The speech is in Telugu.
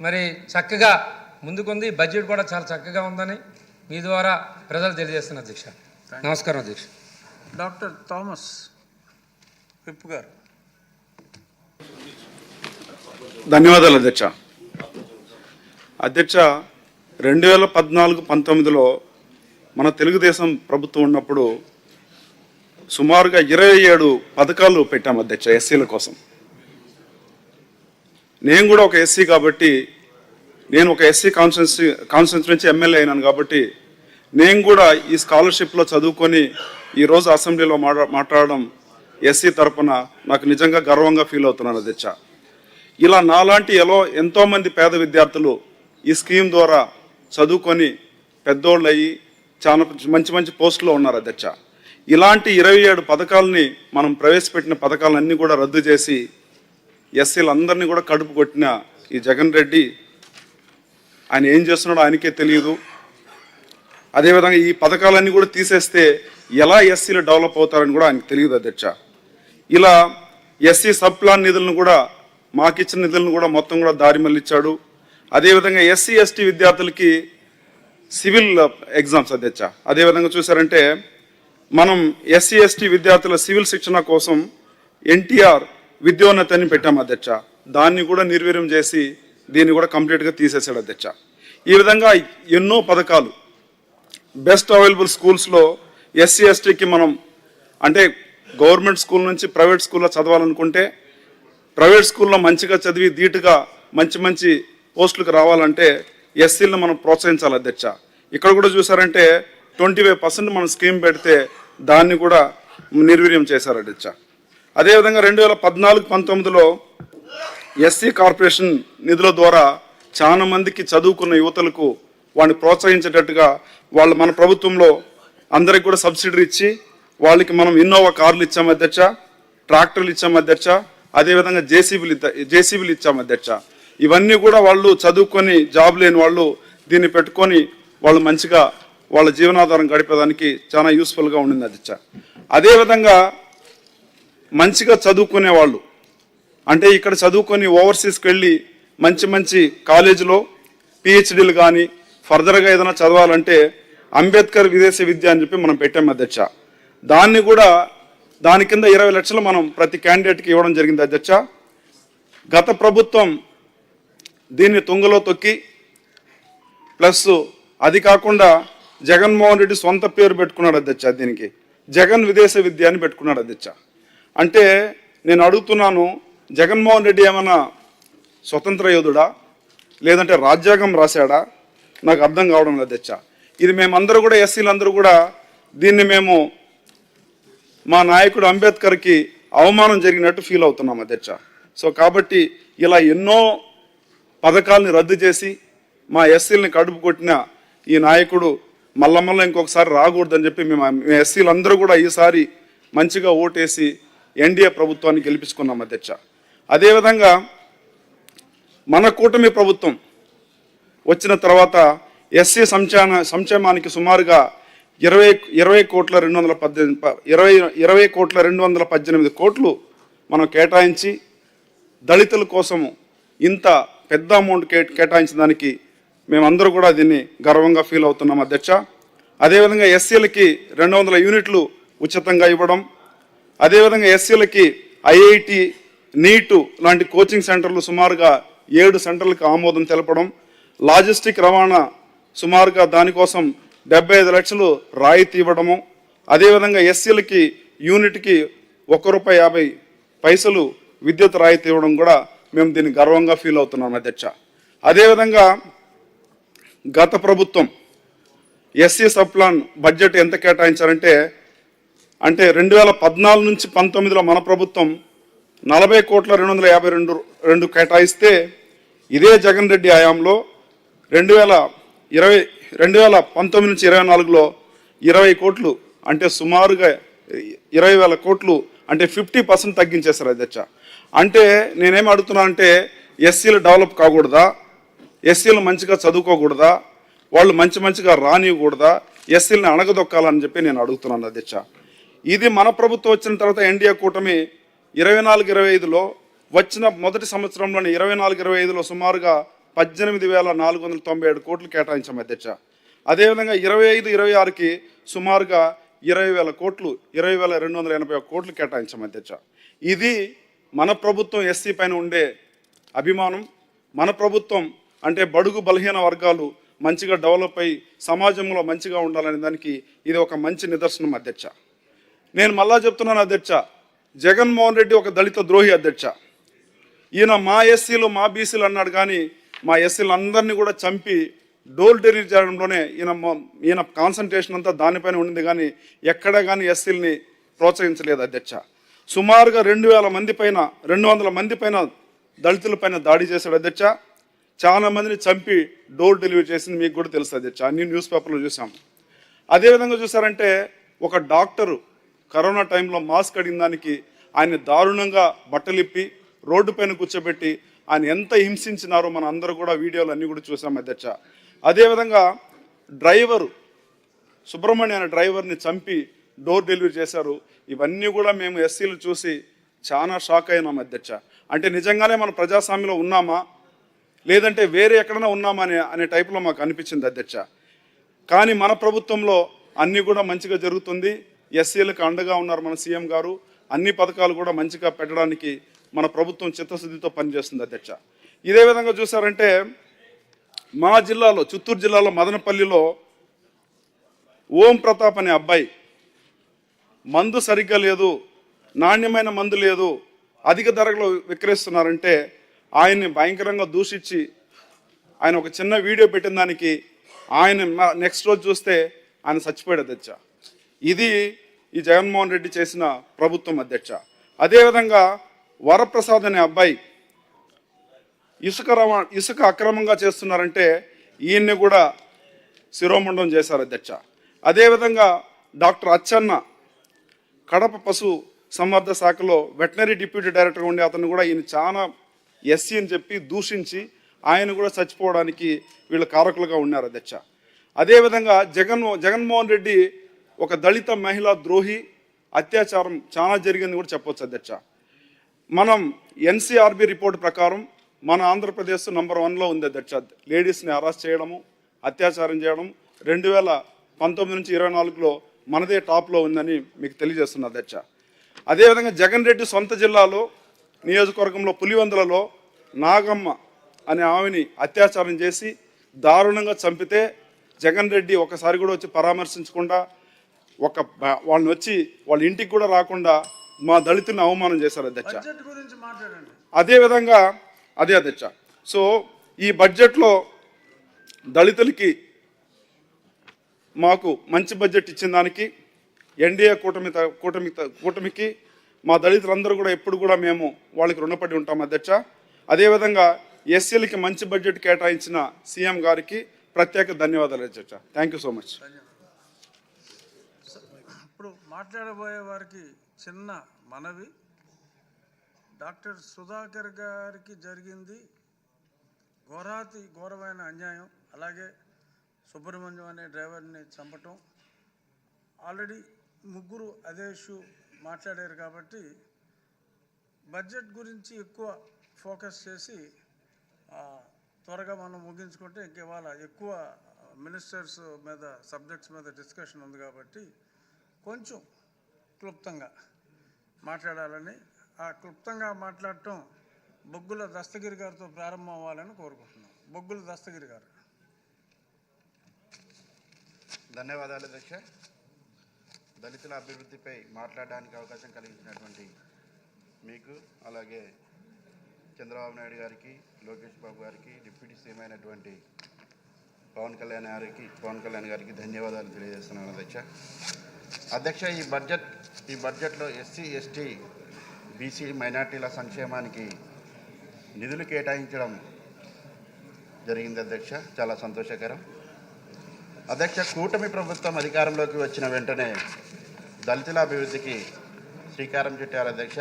మరి చక్కగా ముందుకుంది. బడ్జెట్ కూడా చాలా చక్కగా ఉందని మీ ద్వారా ప్రజలు తెలియజేస్తున్నారు అధ్యక్ష నమస్కారం అధ్యక్ష డాక్టర్ థామస్ విప్ గారు. ధన్యవాదాలు అధ్యక్ష. అధ్యక్ష రెండు వేల పద్నాలుగు పంతొమ్మిదిలో మన తెలుగుదేశం ప్రభుత్వం ఉన్నప్పుడు సుమారుగా ఇరవై ఏడు పథకాలు పెట్టాం అధ్యక్ష ఎస్సీల కోసం. నేను కూడా ఒక ఎస్సీ కాబట్టి నేను ఒక ఎస్సీ కాన్స్టిట్యున్సీ కాన్స్టిట్యున్సీ నుంచి ఎమ్మెల్యే అయినాను కాబట్టి నేను కూడా ఈ స్కాలర్షిప్లో చదువుకొని ఈరోజు అసెంబ్లీలో మాట్లా మాట్లాడడం ఎస్సీ తరపున నాకు నిజంగా గర్వంగా ఫీల్ అవుతున్నాను అధ్యక్ష. ఇలా నాలాంటి ఎలా ఎంతోమంది పేద విద్యార్థులు ఈ స్కీమ్ ద్వారా చదువుకొని పెద్దోళ్ళు అయ్యి చాలా మంచి మంచి పోస్టులో ఉన్నారు అధ్యక్ష. ఇలాంటి ఇరవై ఏడు పథకాలని మనం ప్రవేశపెట్టిన పథకాలన్నీ కూడా రద్దు చేసి ఎస్సీలందరినీ కూడా కడుపు కొట్టిన ఈ జగన్ రెడ్డి ఆయన ఏం చేస్తున్నాడో ఆయనకే తెలియదు. అదేవిధంగా ఈ పథకాలన్నీ కూడా తీసేస్తే ఎలా ఎస్సీలు డెవలప్ అవుతారని కూడా ఆయనకు తెలియదు అధ్యక్ష. ఇలా ఎస్సీ సబ్ ప్లాన్ నిధులను కూడా మాకిచ్చిన నిధులను కూడా మొత్తం కూడా దారి మళ్ళించాడు అదేవిధంగా ఎస్సీ ఎస్టీ విద్యార్థులకి సివిల్ ఎగ్జామ్స్ అధ్యక్ష. అదేవిధంగా చూసారంటే మనం ఎస్సీ ఎస్టీ విద్యార్థుల సివిల్ శిక్షణ కోసం ఎన్టీఆర్ విద్యోన్నతిని పెట్టాం అధ్యక్ష. దాన్ని కూడా నిర్వీర్యం చేసి దీన్ని కూడా కంప్లీట్గా తీసేశాడు అధ్యక్ష. ఈ విధంగా ఎన్నో పథకాలు. బెస్ట్ అవైలబుల్ స్కూల్స్లో ఎస్సీ ఎస్టీకి మనం అంటే గవర్నమెంట్ స్కూల్ నుంచి ప్రైవేట్ స్కూల్లో చదవాలనుకుంటే ప్రైవేట్ స్కూల్లో మంచిగా చదివి ధీటుగా మంచి మంచి పోస్టులకు రావాలంటే ఎస్సీలను మనం ప్రోత్సహించాలి అధ్యక్ష. ఇక్కడ కూడా చూసారంటే ట్వంటీ ఫైవ్ పర్సెంట్ మనం స్కీమ్ పెడితే దాన్ని కూడా నిర్వీర్యం చేశారు అధ్యక్ష. అదేవిధంగా రెండు వేల పద్నాలుగు పంతొమ్మిదిలో ఎస్సీ కార్పొరేషన్ నిధుల ద్వారా చాలా మందికి చదువుకున్న యువతలకు వాడిని ప్రోత్సహించేటట్టుగా వాళ్ళు మన ప్రభుత్వంలో అందరికి కూడా సబ్సిడీ ఇచ్చి వాళ్ళకి మనం ఇన్నోవా కార్లు ఇచ్చాము అధ్యక్ష ట్రాక్టర్లు ఇచ్చాము అధ్యక్ష అదేవిధంగా జేసీబీలు జేసీబీలు ఇచ్చాము అధ్యక్ష. ఇవన్నీ కూడా వాళ్ళు చదువుకొని జాబ్ లేని వాళ్ళు దీన్ని పెట్టుకొని వాళ్ళు మంచిగా వాళ్ళ జీవనాధారం గడిపేదానికి చాలా యూస్ఫుల్గా ఉండింది అధ్యక్ష. అదేవిధంగా మంచిగా చదువుకునే వాళ్ళు. అంటే ఇక్కడ చదువుకొని ఓవర్సీస్కి వెళ్ళి మంచి మంచి కాలేజీలో పిహెచ్డీలు కానీ ఫర్దర్గా ఏదైనా చదవాలంటే అంబేద్కర్ విదేశీ విద్య అని చెప్పి మనం పెట్టాం అధ్యక్ష. దాన్ని కూడా దాని కింద ఇరవై లక్షలు మనం ప్రతి క్యాండిడేట్కి ఇవ్వడం జరిగింది అధ్యక్ష. గత ప్రభుత్వం దీన్ని తుంగలో తొక్కి ప్లస్ అది కాకుండా జగన్మోహన్ రెడ్డి సొంత పేరు పెట్టుకున్నాడు అధ్యక్ష దీనికి. జగన్ విదేశ విద్య అని పెట్టుకున్నాడు అధ్యక్ష. అంటే నేను అడుగుతున్నాను జగన్మోహన్ రెడ్డి ఏమైనా స్వతంత్ర యోధుడా? లేదంటే రాజ్యాంగం రాశాడా? నాకు అర్థం కావడం లేదు తెచ్చ ఇది మేమందరూ కూడా ఎస్సీలందరూ కూడా దీన్ని మేము మా నాయకుడు అంబేద్కర్కి అవమానం జరిగినట్టు ఫీల్ అవుతున్నాం అధ్యక్ష సో కాబట్టి ఇలా ఎన్నో పథకాలని రద్దు చేసి మా ఎస్సీలని కడుపు కొట్టిన ఈ నాయకుడు మల్ల మల్ల ఇంకొకసారి రాకూడదని చెప్పి మేము మేము ఎస్సీలందరూ కూడా ఈసారి మంచిగా ఓటేసి ఎన్డీఏ ప్రభుత్వాన్ని గెలిపించుకున్నాం అధ్యక్ష అదేవిధంగా మన కూటమి ప్రభుత్వం వచ్చిన తర్వాత ఎస్సీ సంక్షేమ సంక్షేమానికి సుమారుగా ఇరవై ఇరవై కోట్ల రెండు వందల పద్దెనిమిది ఇరవై ఇరవై కోట్ల రెండు వందల పద్దెనిమిది కోట్లు మనం కేటాయించి దళితుల కోసము ఇంత పెద్ద అమౌంట్ కే కేటాయించిన దానికి మేమందరూ కూడా దీన్ని గర్వంగా ఫీల్ అవుతున్నాం అధ్యక్ష అదేవిధంగా ఎస్సీలకి రెండు వందల యూనిట్లు ఉచితంగా ఇవ్వడం అదేవిధంగా ఎస్సీలకి ఐఐటి నీటు లాంటి కోచింగ్ సెంటర్లు సుమారుగా ఏడు సెంటర్లకు ఆమోదం తెలపడం లాజిస్టిక్ రవాణా సుమారుగా దానికోసం డెబ్బై ఐదు లక్షలు రాయితీ ఇవ్వడము అదేవిధంగా ఎస్సీలకి యూనిట్కి ఒక్క రూపాయి యాభై పైసలు విద్యుత్ రాయితీ ఇవ్వడం కూడా మేము దీన్ని గర్వంగా ఫీల్ అవుతున్నాం అధ్యక్ష. అదేవిధంగా గత ప్రభుత్వం ఎస్సీ సబ్ ప్లాన్ బడ్జెట్ ఎంత కేటాయించారంటే అంటే రెండు వేల పద్నాలుగు నుంచి పంతొమ్మిదిలో మన ప్రభుత్వం నలభై కోట్ల రెండు వందల యాభై రెండు రెండు కేటాయిస్తే ఇదే జగన్ రెడ్డి హయాంలో రెండు వేల ఇరవై రెండు వేల పంతొమ్మిది నుంచి ఇరవై నాలుగులో ఇరవై కోట్లు అంటే సుమారుగా ఇరవై వేల కోట్లు అంటే ఫిఫ్టీ పర్సెంట్ తగ్గించేశారు అధ్యక్ష. అంటే నేనేం అడుగుతున్నా అంటే ఎస్సీలు డెవలప్ కాకూడదా? ఎస్సీలు మంచిగా చదువుకోకూడదా? వాళ్ళు మంచి మంచిగా రానివ్వకూడదా? ఎస్సీలని అణగదొక్కాలని చెప్పి నేను అడుగుతున్నాను అధ్యక్ష. ఇది మన ప్రభుత్వం వచ్చిన తర్వాత ఎన్డీఏ కూటమి ఇరవై నాలుగు ఇరవై ఐదులో వచ్చిన మొదటి సంవత్సరంలోని ఇరవై నాలుగు ఇరవై ఐదులో సుమారుగా పద్దెనిమిది వేల నాలుగు వందల తొంభై ఏడు కోట్లు కేటాయించాం అధ్యక్ష. అదేవిధంగా ఇరవై ఐదు ఇరవై ఆరుకి సుమారుగా ఇరవై వేల కోట్లు ఇరవై వేల రెండు వందల ఎనభై ఒక్క కోట్లు కేటాయించాం అధ్యక్ష. ఇది మన ప్రభుత్వం ఎస్సీ పైన ఉండే అభిమానం. మన ప్రభుత్వం అంటే బడుగు బలహీన వర్గాలు మంచిగా డెవలప్ అయ్యి సమాజంలో మంచిగా ఉండాలనే దానికి ఇది ఒక మంచి నిదర్శనం అధ్యక్ష. నేను మళ్ళా చెప్తున్నాను అధ్యక్ష. జగన్మోహన్ రెడ్డి ఒక దళిత ద్రోహి అధ్యక్ష. ఈయన మా ఎస్సీలు మా బీసీలు అన్నాడు కానీ మా ఎస్సీలు అందరినీ కూడా చంపి డోర్ డెలివరీ చేయడంలోనే ఈయన ఈయన కాన్సన్ట్రేషన్ అంతా దానిపైన ఉండింది కానీ ఎక్కడ కానీ ఎస్సీలని ప్రోత్సహించలేదు అధ్యక్ష. సుమారుగా రెండు వేల మంది పైన రెండు వందల మంది పైన దళితుల పైన దాడి చేశాడు అధ్యక్ష. చాలా మందిని చంపి డోర్ డెలివరీ చేసింది మీకు కూడా తెలుసు అధ్యక్ష. అన్ని న్యూస్ పేపర్లో చూసాం. అదేవిధంగా చూసారంటే ఒక డాక్టరు కరోనా టైంలో మాస్క్ అడిగిన దానికి ఆయన దారుణంగా బట్టలిప్పి రోడ్డు పైన కూర్చోబెట్టి ఆయన ఎంత హింసించినారో మన అందరూ కూడా వీడియోలు అన్నీ కూడా చూసాం అధ్యక్ష. అదేవిధంగా డ్రైవరు సుబ్రహ్మణ్య అనే డ్రైవర్ని చంపి డోర్ డెలివరీ చేశారు. ఇవన్నీ కూడా మేము ఎస్సీలు చూసి చాలా షాక్ అయినాం అధ్యక్ష. అంటే నిజంగానే మన ప్రజాస్వామ్యంలో ఉన్నామా? లేదంటే వేరే ఎక్కడైనా ఉన్నామా అనే అనే టైప్లో మాకు అనిపించింది అధ్యక్ష. కానీ మన ప్రభుత్వంలో అన్నీ కూడా మంచిగా జరుగుతుంది. ఎస్సీలకు అండగా ఉన్నారు మన సీఎం గారు. అన్ని పథకాలు కూడా మంచిగా పెట్టడానికి మన ప్రభుత్వం చిత్తశుద్ధితో పనిచేస్తుంది అధ్యక్ష. ఇదే విధంగా చూసారంటే మా జిల్లాలో చిత్తూరు జిల్లాలో మదనపల్లిలో ఓం ప్రతాప్ అనే అబ్బాయి మందు సరిగ్గా లేదు నాణ్యమైన మందు లేదు అధిక ధరలో విక్రయిస్తున్నారంటే ఆయన్ని భయంకరంగా దూషించి ఆయన ఒక చిన్న వీడియో పెట్టిన దానికి ఆయన నెక్స్ట్ రోజు చూస్తే ఆయన చచ్చిపోయాడు తెచ్చా ఇది ఈ జగన్మోహన్ రెడ్డి చేసిన ప్రభుత్వం అధ్యక్ష. అదేవిధంగా వరప్రసాద్ అనే అబ్బాయి ఇసుక రవా ఇసుక అక్రమంగా చేస్తున్నారంటే ఈయన్ని కూడా శిరోమండం చేశారు అధ్యక్ష. అదేవిధంగా డాక్టర్ అచ్చన్న కడప పశు సంవర్ధ శాఖలో వెటనరీ డిప్యూటీ డైరెక్టర్ ఉండే అతను కూడా ఈయన చాలా ఎస్సీ అని చెప్పి దూషించి ఆయన కూడా చచ్చిపోవడానికి వీళ్ళు కారకులుగా ఉన్నారు అధ్యక్ష. అదేవిధంగా జగన్ జగన్మోహన్ రెడ్డి ఒక దళిత మహిళా ద్రోహి అత్యాచారం చాలా జరిగింది కూడా చెప్పొచ్చు అధ్యక్ష. మనం ఎన్సీఆర్బి రిపోర్ట్ ప్రకారం మన ఆంధ్రప్రదేశ్ నంబర్ వన్లో ఉంది అధ్యక్ష. లేడీస్ని అరెస్ట్ చేయడము అత్యాచారం చేయడం రెండు వేల పంతొమ్మిది నుంచి ఇరవై నాలుగులో మనదే టాప్లో ఉందని మీకు తెలియజేస్తున్నా అధ్యక్ష. అదేవిధంగా జగన్ రెడ్డి సొంత జిల్లాలో నియోజకవర్గంలో పులివందులలో నాగమ్మ అనే ఆమెని అత్యాచారం చేసి దారుణంగా చంపితే జగన్ రెడ్డి ఒకసారి కూడా వచ్చి పరామర్శించకుండా ఒక వాళ్ళని వచ్చి వాళ్ళ ఇంటికి కూడా రాకుండా మా దళితుల్ని అవమానం చేశారు అధ్యక్ష. బడ్జెట్ గురించి మాట్లాడండి. అదేవిధంగా అదే అధ్యక్ష. సో ఈ బడ్జెట్లో దళితులకి మాకు మంచి బడ్జెట్ ఇచ్చిన దానికి ఎన్డీఏ కూటమి కూటమి కూటమికి మా దళితులందరూ కూడా ఎప్పుడు కూడా మేము వాళ్ళకి రుణపడి ఉంటాం అధ్యక్ష. అదేవిధంగా ఎస్సీలకి మంచి బడ్జెట్ కేటాయించిన సీఎం గారికి ప్రత్యేక ధన్యవాదాలు అధ్యక్ష. Thank you so much. ఇప్పుడు మాట్లాడబోయే వారికి చిన్న మనవి. డాక్టర్ సుధాకర్ గారికి జరిగింది ఘోరాతి ఘోరమైన అన్యాయం. అలాగే సుబ్రహ్మణ్యం అనే డ్రైవర్ని చంపటం. ఆల్రెడీ ముగ్గురు అదే ఇష్యూ మాట్లాడారు కాబట్టి బడ్జెట్ గురించి ఎక్కువ ఫోకస్ చేసి త్వరగా మనం ముగించుకుంటే ఇంక ఇవాళ ఎక్కువ మినిస్టర్స్ మీద సబ్జెక్ట్స్ మీద డిస్కషన్ ఉంది కాబట్టి కొంచెం క్లుప్తంగా మాట్లాడాలని ఆ క్లుప్తంగా మాట్లాడటం బొగ్గుల దస్తగిరి గారితో ప్రారంభం అవ్వాలని కోరుకుంటున్నాం. బొగ్గుల దస్తగిరి గారు. ధన్యవాదాలు అధ్యక్ష దళితుల అభివృద్ధిపై మాట్లాడడానికి అవకాశం కలిగించినటువంటి మీకు అలాగే చంద్రబాబు నాయుడు గారికి లోకేష్ బాబు గారికి డిప్యూటీ సీఎం అయినటువంటి పవన్ కళ్యాణ్ గారికి పవన్ కళ్యాణ్ గారికి ధన్యవాదాలు తెలియజేస్తున్నాను అధ్యక్ష అధ్యక్ష ఈ బడ్జెట్ ఈ బడ్జెట్లో ఎస్సీ ఎస్టీ బీసీ మైనార్టీల సంక్షేమానికి నిధులు కేటాయించడం జరిగింది అధ్యక్ష. చాలా సంతోషకరం. అధ్యక్ష కూటమి ప్రభుత్వం అధికారంలోకి వచ్చిన వెంటనే దళితుల అభివృద్ధికి శ్రీకారం చుట్టారు అధ్యక్ష.